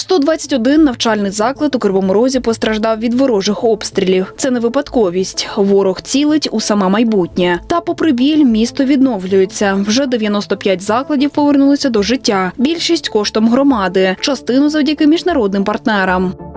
121 навчальний заклад у Кривому Розі постраждав від ворожих обстрілів. Це не випадковість. Ворог цілить у саме майбутнє. Та, попри біль, місто відновлюється. Вже 95 закладів повернулися до життя. Більшість коштом громади, частину завдяки міжнародним партнерам.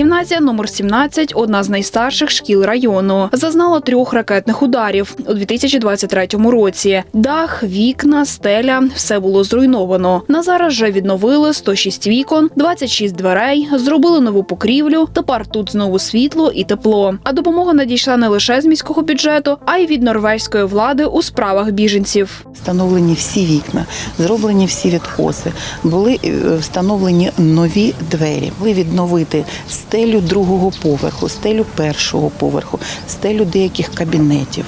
Гімназія номер 17 – одна з найстарших шкіл району. Зазнала трьох ракетних ударів у 2023 році. Дах, вікна, стеля – все було зруйновано. На зараз вже відновили 106 вікон, 26 дверей, зробили нову покрівлю. Тепер тут знову світло і тепло. А допомога надійшла не лише з міського бюджету, а й від норвезької влади у справах біженців. Встановлені всі вікна, зроблені всі відкоси, були е, встановлені нові двері. Були відновити стелю другого поверху, стелю першого поверху, стелю деяких кабінетів.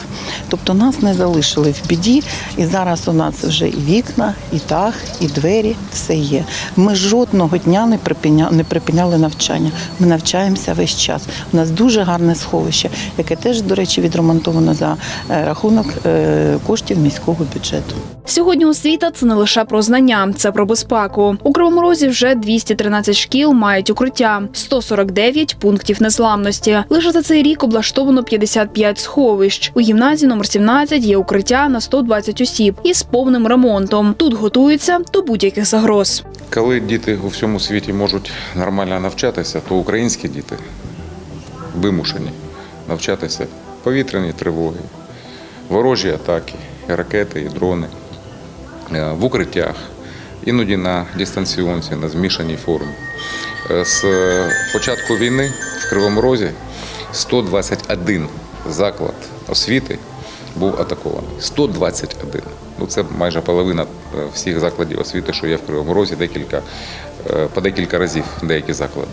Тобто нас не залишили в біді, і зараз у нас вже і вікна, і дах, і двері, все є. Ми жодного дня не припиня- не припиняли навчання. Ми навчаємося весь час. У нас дуже гарне сховище, яке теж, до речі, відремонтовано за е, рахунок е, коштів міського бюджету. Сьогодні освіта це не лише про знання, це про безпеку. У Кривому Розі вже 213 шкіл мають укриття, 149 пунктів незламності. Лише за цей рік облаштовано 55 сховищ. У гімназії номер 17 є укриття на 120 осіб із повним ремонтом. Тут готуються до будь-яких загроз. Коли діти у всьому світі можуть нормально навчатися, то українські діти вимушені навчатися повітряні тривоги, ворожі атаки, ракети, і дрони в укриттях, іноді на дистанціонці, на змішаній формі. Е, З початку війни в Кривому Розі 121 заклад освіти був атакований. 121. Ну, це майже половина е, всіх закладів освіти, що є в Кривому Розі, декілька, е, по декілька разів деякі заклади.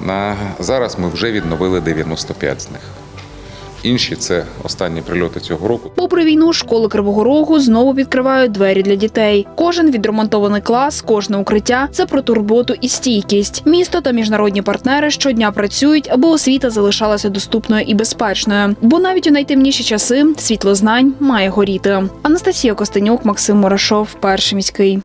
На зараз ми вже відновили 95 з них. Інші це останні прильоти цього року. Попри війну, школи Кривого Рогу знову відкривають двері для дітей. Кожен відремонтований клас, кожне укриття це про турботу і стійкість. Місто та міжнародні партнери щодня працюють, аби освіта залишалася доступною і безпечною. Бо навіть у найтемніші часи світло знань має горіти. Анастасія Костенюк, Максим Мурашов, перший міський.